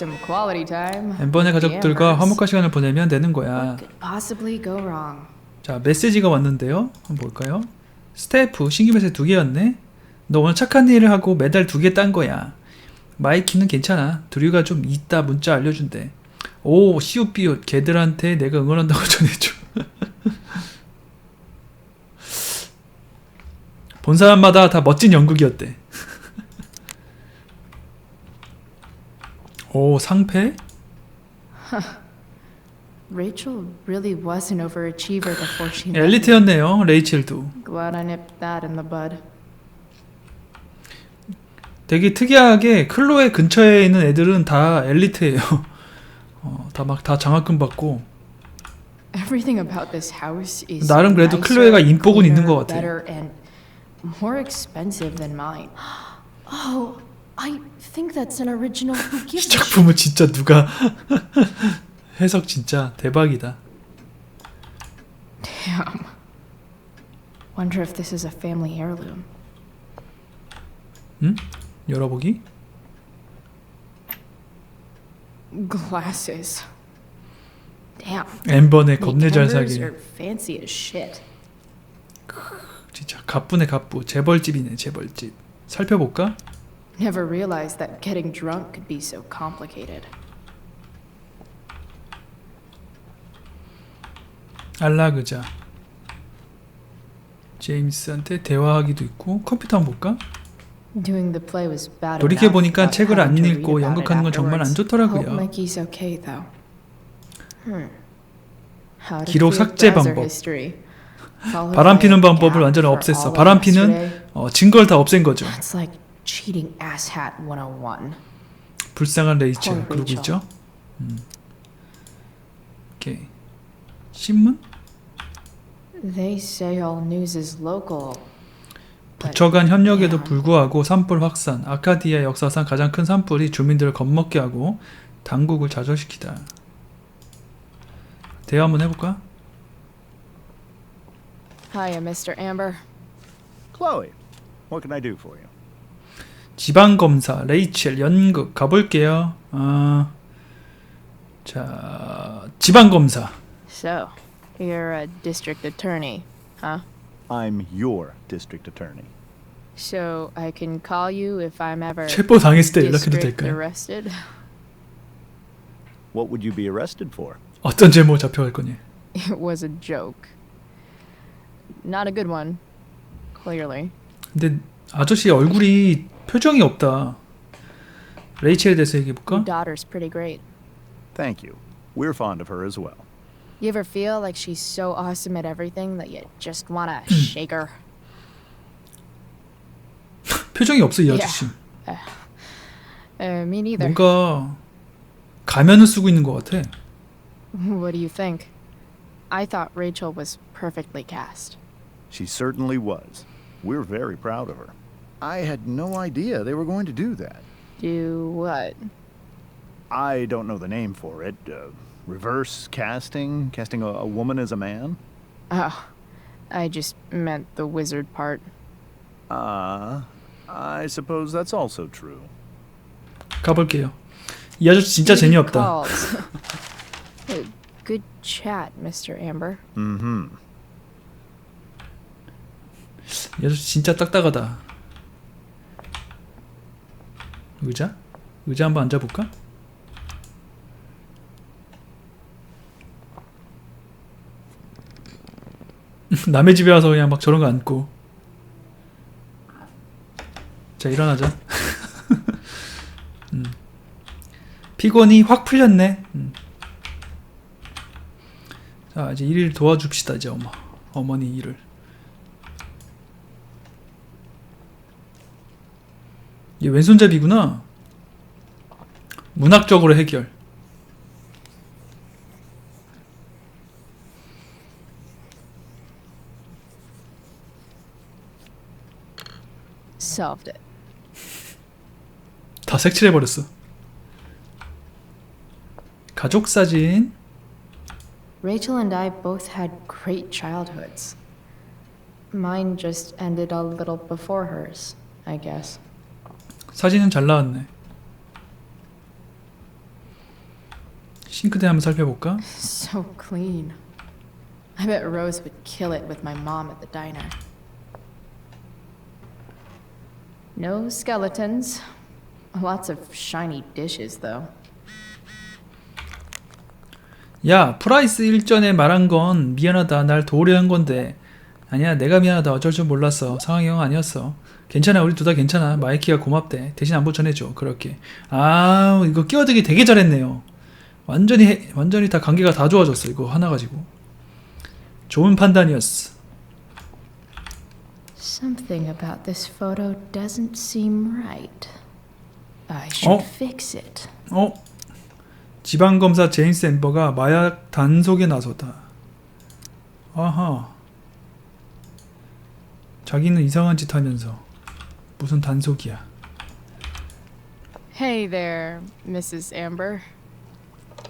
some quality time. 엠번의 가족들과 화목한 시간을 보내면 되는 거야. What could possibly go wrong? 자 메시지가 왔는데요. 한번 볼까요? 스태프 신규 메시지 두 개였네. 너 오늘 착한 일을 하고 메달 두 개 딴 거야. 마이키는 괜찮아. 드류가 좀 이따 문자 알려준대. 오 시옷비옷 걔들한테 내가 응원한다고 전해줘. 본 사람마다 다 멋진 연극이었대. 오 상패? Rachel really was an overachiever before she met me. 엘리트였네요. 레이첼도. Glad I nipped that in the bud. 되게 특이하게 클로에 근처에 있는 애들은 다 엘리트예요. 어, 다막 다 장학금 받고 Everything about this house is 나름 그래도 클로에가 인복은 있는 것 같아. better and more expensive than mine. Oh, I think that's an original Who 이 Gives a Shit. 작품은 진짜 누가 해석 진짜 대박이다. Damn. Wonder if this is a family heirloom. 응? 열어보기? Glasses. Damn. 엠번의 겁내 잘 Embers 사게. are fancy as shit. 진짜 갑부네 갑부. 재벌집이네 재벌집. 살펴볼까? Never realized that getting drunk could be so complicated. 알라 그자. 제임스한테 대화하기도 있고 컴퓨터 한번 볼까? 돌이켜 보니까 책을 안 읽고 연극하는 건 정말 안. 좋더라고요. Hmm. 기록 삭제 방법. 바람 피는 방법을 완전히 없앴어. 바람 피는. 어, 증거를 다 없앤 거죠. Cheating asshat 101. 불쌍한 레이첼 그러고. 있죠. 음. 오케이. 신문? They say all news is local. 부처 간 협력에도. 불구하고 산불 확산. 아카디아 역사상 가장 큰 산불이 주민들을 겁먹게 하고 당국을 좌절시키다. 대화 한번 해볼까? Hiya, Mr. Amber. Chloe, what can I do for you? 지방 검사 레이첼 연극 가볼게요. 아, 자 지방 검사. So, you're a district attorney, huh? I'm your district attorney. So I can call you if I'm ever 체포 당했을 때 연락해도 district 될까요? arrested. What would you be arrested for? 어떤 제목 잡혀갈 거니? It was a joke. Not a good one, clearly. 근데 아저씨 얼굴이 표정이 없다. 레이첼에 대해서 얘기해 Your 볼까? daughter's pretty great. Thank you. We're fond of her as well. You ever feel like she's so awesome at everything that you just wanna shake her? 표정이 없어 이 Yeah. 아저씨. Uh, me neither. 뭔가 가면을 쓰고 있는 것 같아. What do you think? I thought Rachel was perfectly cast. She certainly was. We're very proud of her. I had no idea they were going to do that. Do what? I don't know the name for it. Uh, reverse casting? Casting a, a woman as a man? Oh, I just meant the wizard part. Uh, I suppose that's also true. 가볼게요. 이 아저씨 진짜 Duty 재미없다. calls. Uh, Good chat, Mr. Amber. Mm-hmm. 이 아저씨 진짜 딱딱하다. 의자? 의자 한번 앉아볼까? 남의 집에 와서 그냥 막 저런 거 앉고. 자 일어나자. 음. 피곤이 확 풀렸네. 음. 자 이제 일 도와줍시다 이제 어머 어머니 일을. 얘 왼손잡이구나. 문학적으로 해결. Solved it. 다 색칠해 버렸어. 가족 사진. Rachel and I both had great childhoods. Mine just ended a little before hers, I guess. 사진은 잘 나왔네. 싱크대 한번 살펴볼까? So clean. I bet Rose would kill it with my mom at the diner. No skeletons. Lots of shiny dishes, though. 야 프라이스 일전에 말한 건 미안하다 날 도우려 한 건데 아니야 내가 미안하다 어쩔 줄 몰랐어 상황이 영 아니었어 괜찮아 우리 둘 다 괜찮아 마이키가 고맙대 대신 안부 전해줘 그렇게 아 이거 끼어들기 되게 잘했네요 완전히 해- 완전히 다 관계가 다 좋아졌어 이거 하나 가지고 좋은 판단이었어 Something about this photo doesn't seem right. I should Oh. fix it. 어? 지방 검사 제임스 엠버가 마약 단속에 나서다. 아하. 자기는 이상한 짓 하면서 무슨 단속이야. Hey there, Mrs. Amber.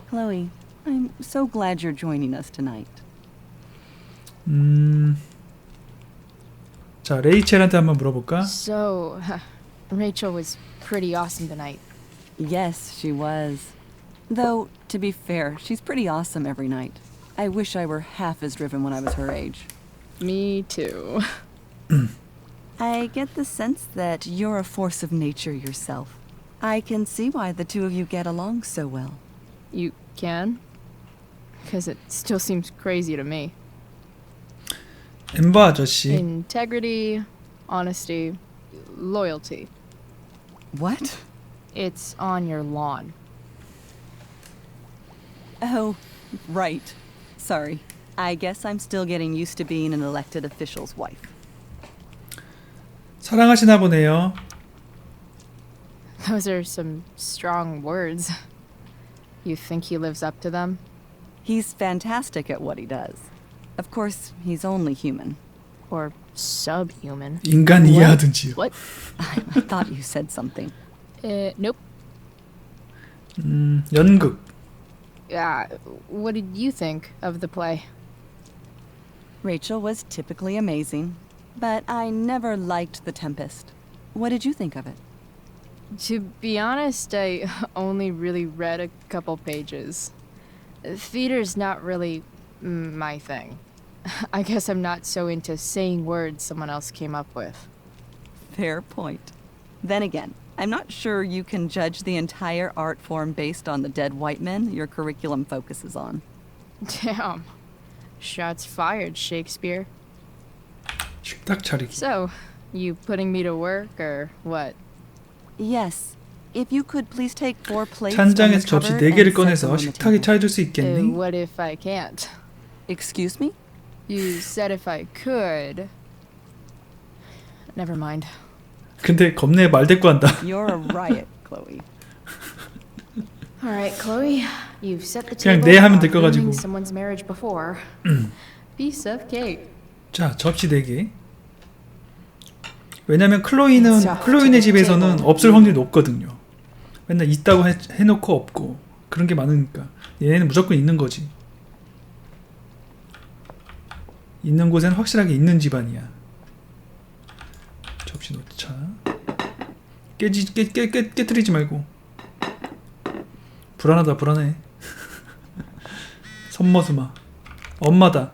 Chloe, I'm so glad you're joining us tonight. 음. 자, 레이첼한테 한번 물어볼까? So, Rachel was pretty awesome tonight. Yes, she was. Though, to be fair, she's pretty awesome every night. I wish I were half as driven when I was her age. Me too. I get the sense that you're a force of nature yourself. I can see why the two of you get along so well. You can? Because it still seems crazy to me. 엠버 아저씨. Integrity, honesty, loyalty. What? It's on your lawn. Oh, right. Sorry. I guess I'm still getting used to being an elected official's wife. 사랑하시나 보네요. Those are some strong words. You think he lives up to them? He's fantastic at what he does. Of course, he's only human. Or subhuman? 인간 이해하든지요. What? I, I thought you said something. Uh, nope. 음, 연극. Uh, what did you think of the play? Rachel was typically amazing, but I never liked The Tempest. What did you think of it? To be honest, I only really read a couple pages. Theater's not really my thing. I guess I'm not so into saying words someone else came up with. Fair point. Then again, I'm not sure you can judge the entire art form based on the dead white men your curriculum focuses on. Damn. Shots fired, Shakespeare. 식탁 차리기. So, you putting me to work or what? Yes. If you could please take four plates from the 찬장에서 접시 cupboard 네 개를 and set them 꺼내서 on the 식탁에 table. 차려줄 수 Uh, 있겠니? what if I can't? Excuse me? You said if I could. Never mind. 근데 겁내 말대꾸한다. You're a riot, Chloe. All right, Chloe. You've set the 그냥 table. 네 하면 for 될거 ruining 가지고. Someone's marriage before. Piece of cake. 자, 접시 4개. 왜냐면 클로이는 자, 클로이네 집에서는 테이블. 없을 확률이 높거든요. 맨날 있다고 해, 해놓고 없고 그런 게 많으니까 얘는 무조건 있는 거지. 있는 곳엔 확실하게 있는 집안이야. 접시 놓자. 깨지 깨, 깨, 깨, 깨뜨리지 말고. 불안하다 불안해. 손머스마. 엄마다.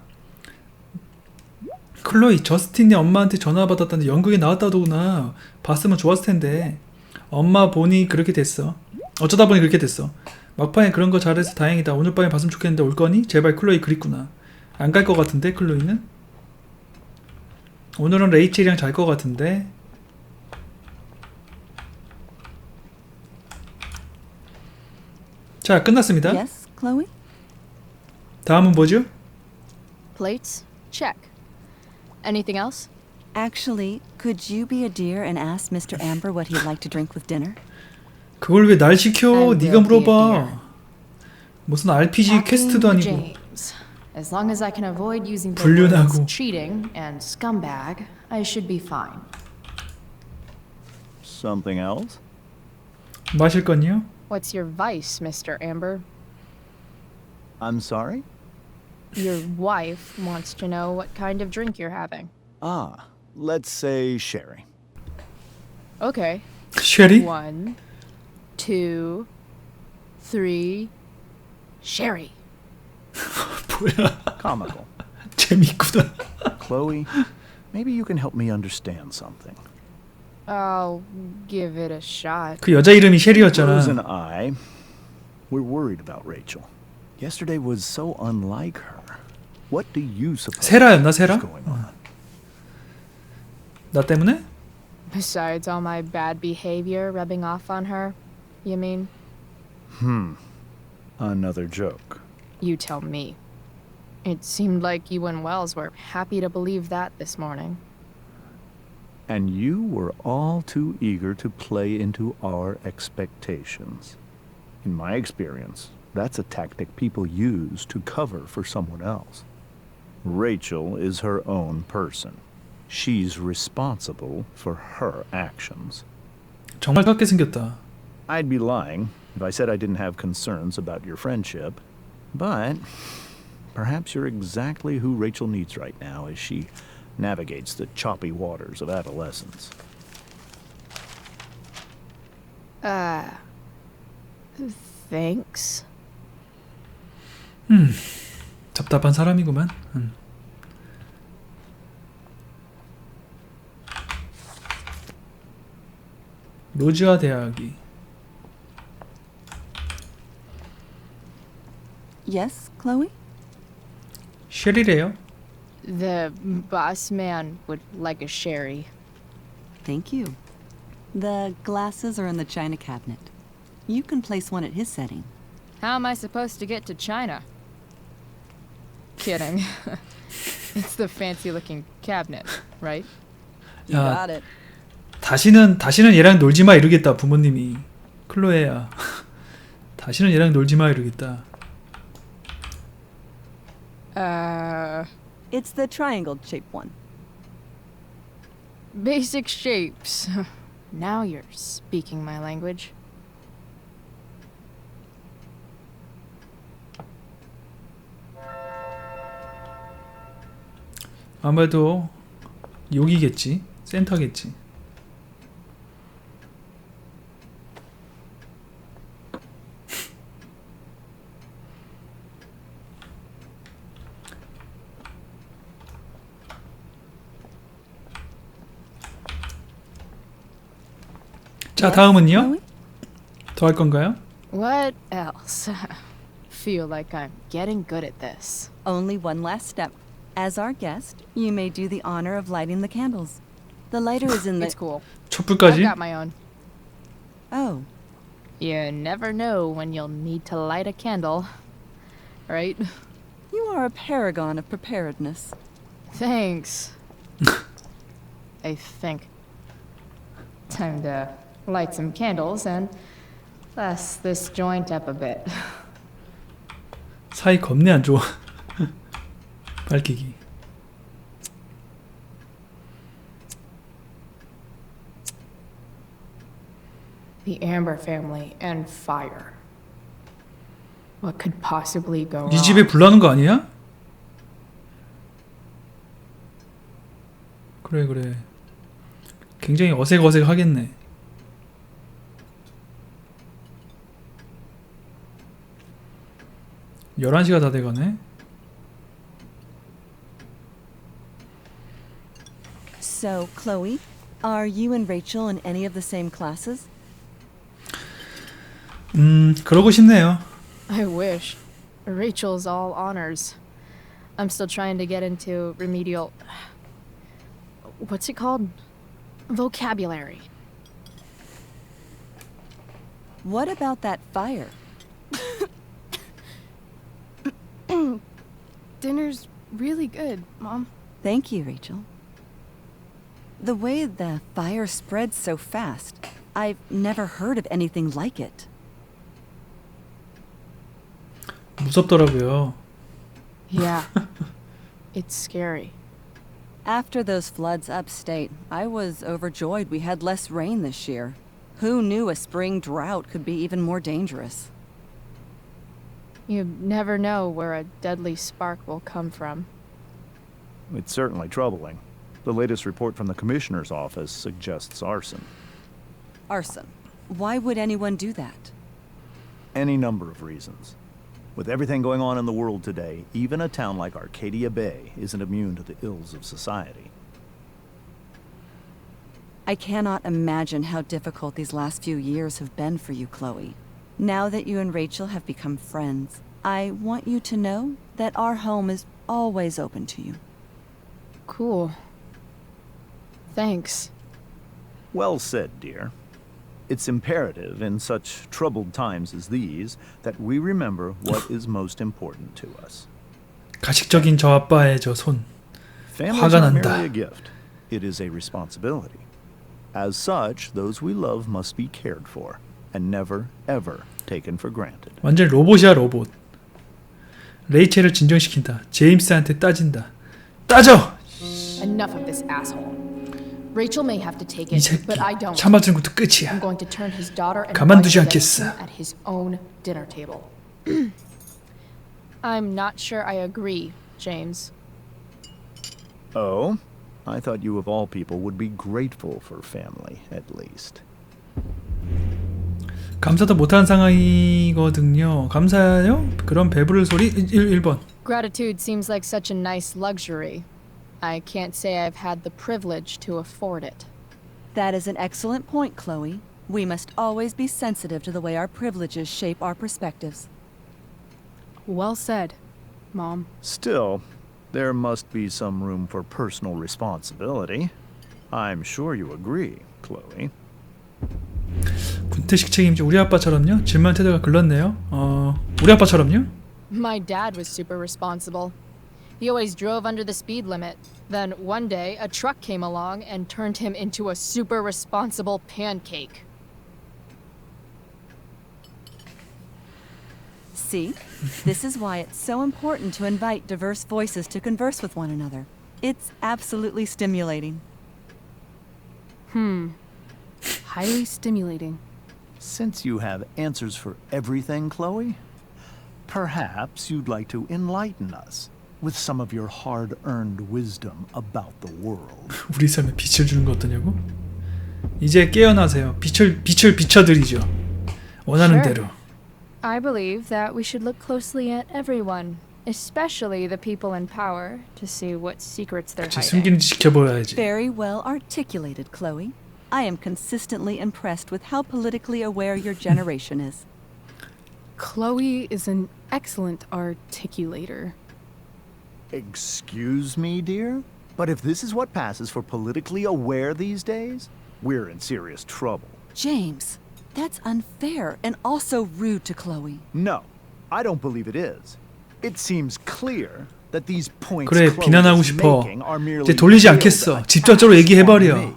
클로이 저스틴이 엄마한테 전화 받았다는데 연극에 나왔다더구나 봤으면 좋았을 텐데 엄마 보니 그렇게 됐어 어쩌다 보니 그렇게 됐어 막판에 그런 거 잘해서 다행이다 오늘 밤에 봤으면 좋겠는데 올 거니? 제발 클로이 그립구나 안갈거 같은데 클로이는? 오늘은 레이첼이랑 잘거 같은데 자 끝났습니다 Yes, Chloe? 다음은 뭐죠? Plates? Check. Anything else? Actually, could you be a dear and ask Mr. Amber what he'd like to drink with dinner? 그걸 왜 날 시켜 I will 네가 be a dear. 물어봐 무슨 RPG Acting 퀘스트도 아니고 James. As long as I can avoid using the 불륜하고. words cheating and scumbag, I should be fine. Something else? 마실 건요? What's your vice, Mr. Amber? I'm sorry? Your wife wants to know what kind of drink you're having. Ah, let's say sherry. Okay. 쉐리? One, two, three. Sherry. 뭐야? Comical. 재미있구나. Chloe, maybe you can help me understand something. I'll give it a shot. 그 여자 이름이 Rose and 셰리였잖아. I, we're worried about Rachel. Yesterday was so unlike her. What do you suppose 세라였나 is 세라? going on? 나 때문에? Besides all my bad behavior rubbing off on her, you mean? Hmm. Another joke. You tell me. It seemed like you and Wells were happy to believe that this morning. And you were all too eager to play into our expectations. In my experience, that's a tactic people use to cover for someone else. Rachel is her own person. She's responsible for her actions. 정말 깎게 생겼다. I'd be lying if I said I didn't have concerns about your friendship, but perhaps you're exactly who Rachel needs right now as she navigates the choppy waters of adolescence. Uh. Thanks. 답답한 사람이구만. 음. 로즈와 대화하기. Yes, Chloe? 쉐리래요. The boss man would like a sherry. Thank you. The glasses are in the china cabinet. You can place one at his setting. How am I supposed to get to China? Kidding. it's the fancy looking cabinet, right? You 야. got it. 다시는 다시는 얘랑 놀지 마 이러겠다 부모님이. 클로에야. 다시는 얘랑 놀지 마 이러겠다. Uh. It's the triangle shaped one. Basic shapes. now you're speaking my language. 아무래도 여기겠지. 센터겠지. 자, 다음은요? 더 할 건가요? What else? Feel like I'm getting good at this. Only one last step. As our guest, you may do the honor of lighting the candles. The lighter is in the. It's cool. I've 촛불까지? got my own. Oh, You never know when you'll need to light a candle. Right? you are a paragon of preparedness. Thanks. I think. Time to light some candles and bless this joint up a bit. 사이 겁내 안 좋아. 밝히기. The Amber family and fire. What could possibly go 네 wrong? 집에 불나는 거 아니야? 그래 그래. 굉장히 어색어색하겠네. 열한 시가 다 돼가네. So, Chloe, are you and Rachel in any of the same classes? 음 그러고 싶네요. I wish. Rachel's all honors. I'm still trying to get into remedial. What's it called? Vocabulary. What about that fire? Dinner's really good, Mom. Thank you, Rachel. The way the fire spreads so fast, I've never heard of anything like it. 무섭더라고요. Yeah. it's scary. After those floods upstate, I was overjoyed we had less rain this year. Who knew a spring drought could be even more dangerous? You never know where a deadly spark will come from. It's certainly troubling. The latest report from the commissioner's office suggests arson. Arson. Why would anyone do that? Any number of reasons. With everything going on in the world today, even a town like Arcadia Bay isn't immune to the ills of society. I cannot imagine how difficult these last few years have been for you, Chloe. Now that you and Rachel have become friends, I want you to know that our home is always open to you. Cool. Thanks. Well said, dear. It's imperative in such troubled times as these that we remember what is most important to us. 가식적인 저 아빠의 저 손. Family's 화가 not 난다. merely a gift, it is a responsibility. As such, those we love must be cared for and never, ever taken for granted. 완전 로봇이야 로봇. 레이첼을 진정시킨다. 제임스한테 따진다. 따져. Enough of this asshole. Rachel may have to take 이 it, 새끼 but I don't. 참아주는 것도 I'm 끝이야. going to turn his daughter and 가만두지 wife against 않겠어. him at his own dinner table. I'm not sure I agree, James. Oh? I thought you of all people would be grateful for family, at least. 감사도 못하는 상황이거든요. 감사요? 그럼 배부를 소리 1, 1번. Gratitude seems like such a nice luxury. I can't say I've had the privilege to afford it. That is an excellent point, Chloe. We must always be sensitive to the way our privileges shape our perspectives. Well said, Mom. Still, there must be some room for personal responsibility. I'm sure you agree, Chloe. 군태식 책임져 우리 아빠처럼요? 질문 태도가 글렀네요. 어, 우리 아빠처럼요? My dad was super responsible. He always drove under the speed limit. Then one day, a truck came along and turned him into a super responsible pancake. See? this is why it's so important to invite diverse voices to converse with one another. It's absolutely stimulating. Hmm. Highly stimulating. Since you have answers for everything, Chloe, perhaps you'd like to enlighten us with some of your hard earned wisdom about the world. 우리 삶에 빛을 주는 거 어떠냐고? 이제 깨어나세요. 빛을 빛을 비춰드리죠. 원하는 Sure. 대로. I believe that we should look closely at everyone, especially the people in power, to see what secrets they're 그치, hiding. 숨기는지 지켜봐야지. Very well articulated, Chloe. I am consistently impressed with how politically aware your generation is. Chloe is an excellent articulator. Excuse me, dear? But if this is what passes for politically aware these days, we're in serious trouble. James, that's unfair and also rude to Chloe. No, I don't believe it is. It seems clear that these points 그래, Chloe 비난하고 is 싶어. making are merely 이제 돌리지 veiled 않겠어. attacks 직접적으로 on 얘기해버려. me.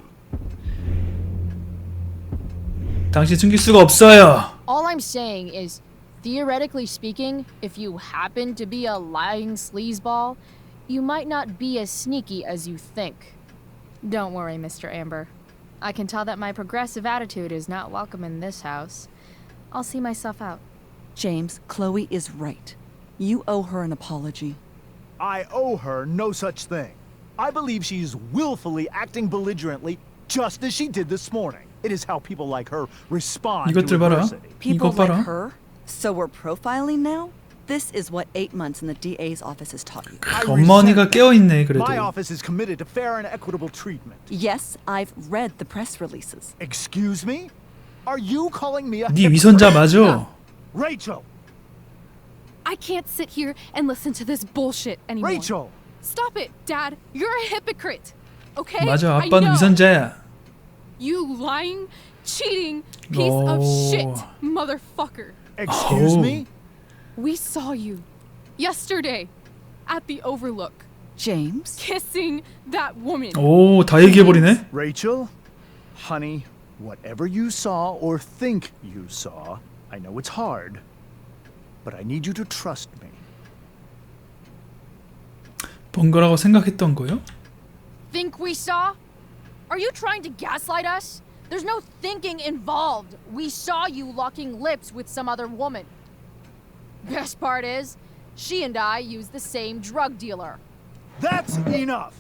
당신 숨길 수가 없어요. All I'm saying is, Theoretically speaking, if you happen to be a lying sleazeball, you might not be as sneaky as you think. Don't worry, Mr. Amber. I can tell that my progressive attitude is not welcome in this house. I'll see myself out. James, Chloe is right. You owe her an apology. I owe her no such thing. I believe she's willfully acting belligerently, just as she did this morning. It is how people like her respond to adversity. People like her? So we're profiling now? This is what eight months in the DA's office has taught you. I 어머니가 resent 깨어 있네 that. 그래도. My office is committed to fair and equitable treatment. Yes, I've read the press releases. Excuse me? Are you calling me a 네 위선자 hypocrite? 맞아. Rachel! I can't sit here and listen to this bullshit anymore. Rachel! Stop it, Dad. You're a hypocrite. Okay? 맞아. I 아빠는 know. 위선자야. You lying, cheating piece of shit, Oh. motherfucker. Excuse Oh. me? We saw you yesterday at the Overlook James? kissing that woman. 오, 다 얘기해 버리네. Rachel? Honey, whatever you saw or think you saw, I know it's hard, but I need you to trust me. 본 거라고 생각했던 거요? Think we saw? Are you trying to gaslight us? There's no thinking involved. We saw you locking lips with some other woman. Best part is, she and I use the same drug dealer. That's enough!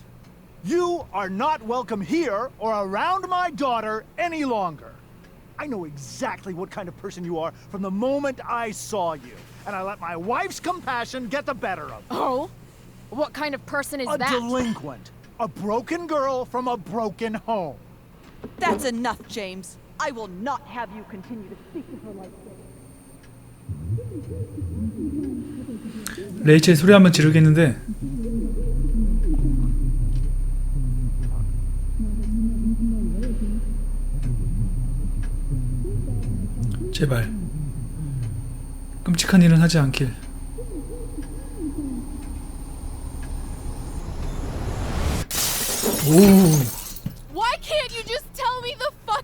You are not welcome here or around my daughter any longer. I know exactly what kind of person you are from the moment I saw you. and I let my wife's compassion get the better of me. Oh? What kind of person is A that? A delinquent. A broken girl from a broken home. That's enough, James. I will not have you continue to speak to her like this. 레이첼 소리 한번 지르겠는데 제발 끔찍한 일은 하지 않길 오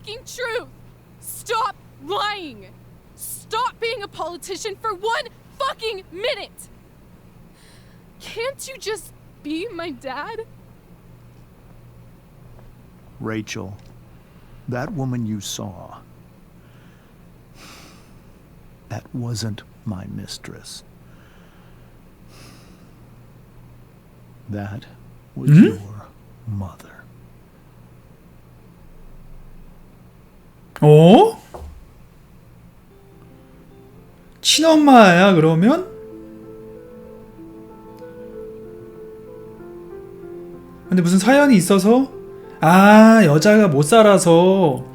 fucking truth? Stop lying. Stop being a politician for one fucking minute. Can't you just be my dad? Rachel, that woman you saw, that wasn't my mistress. That was Hmm? your mother. 어? 친엄마야 그러면? 근데 무슨 사연이 있어서 아 여자가 못 살아서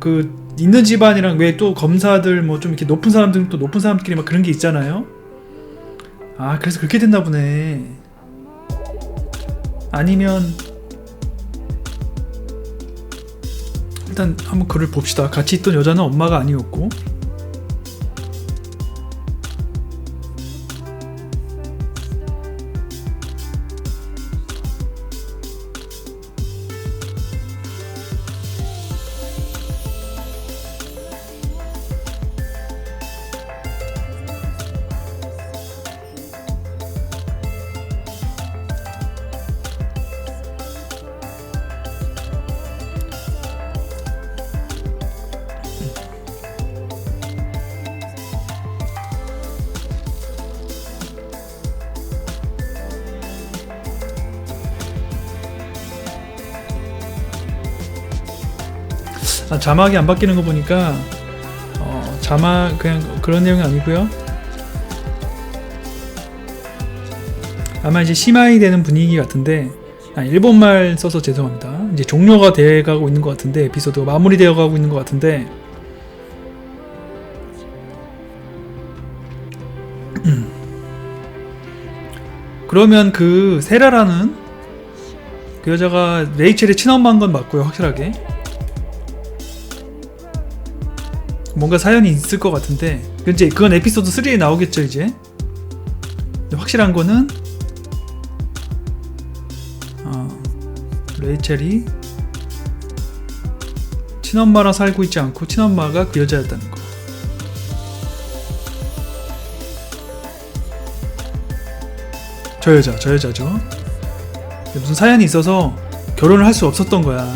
그 있는 집안이랑 왜 또 검사들 뭐 좀 이렇게 높은 사람들 또 높은 사람들끼리 막 그런 게 있잖아요. 아 그래서 그렇게 됐나 보네. 아니면 일단 한번 글을 봅시다. 같이 있던 여자는 엄마가 아니었고. 자막이 안 바뀌는 거 보니까 어, 자막 그냥 그런 내용이 아니고요. 아마 이제 심화이 되는 분위기 같은데 아, 일본말 써서 죄송합니다. 이제 종료가 돼가고 있는 것 같은데 에피소드가 마무리되어 가고 있는 것 같은데 음. 그러면 그 세라라는 그 여자가 레이첼의 친엄마인 건 맞고요 확실하게 뭔가 사연이 있을 것 같은데 그 이제 그건 에피소드 3에 나오겠죠 이제? 확실한 거는 어, 레이첼이 친엄마랑 살고 있지 않고 친엄마가 그 여자였다는 거. 저 여자 저 여자죠. 무슨 사연이 있어서 결혼을 할 수 없었던 거야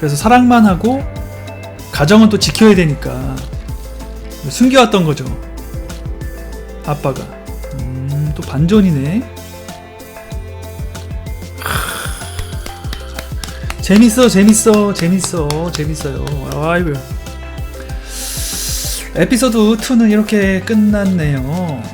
그래서 사랑만 하고 가정은 또 지켜야 되니까 숨겨왔던 거죠. 아빠가. 음, 또 반전이네. 크. 재밌어, 재밌어, 재밌어, 재밌어요. 아이고. 에피소드 2는 이렇게 끝났네요.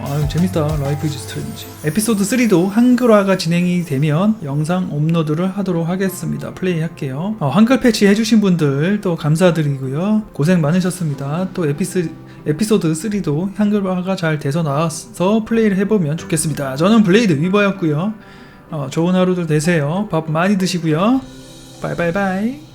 아유, 재밌다. 라이프 이즈 스트레인지. 에피소드 3도 한글화가 진행이 되면 영상 업로드를 하도록 하겠습니다. 플레이 할게요. 어, 한글 패치 해주신 분들 또 감사드리고요. 고생 많으셨습니다. 또 에피스, 에피소드 3도 한글화가 잘 돼서 나와서 플레이를 해보면 좋겠습니다. 저는 블레이드 위버였고요. 어, 좋은 하루들 되세요. 밥 많이 드시고요. 바이바이바이.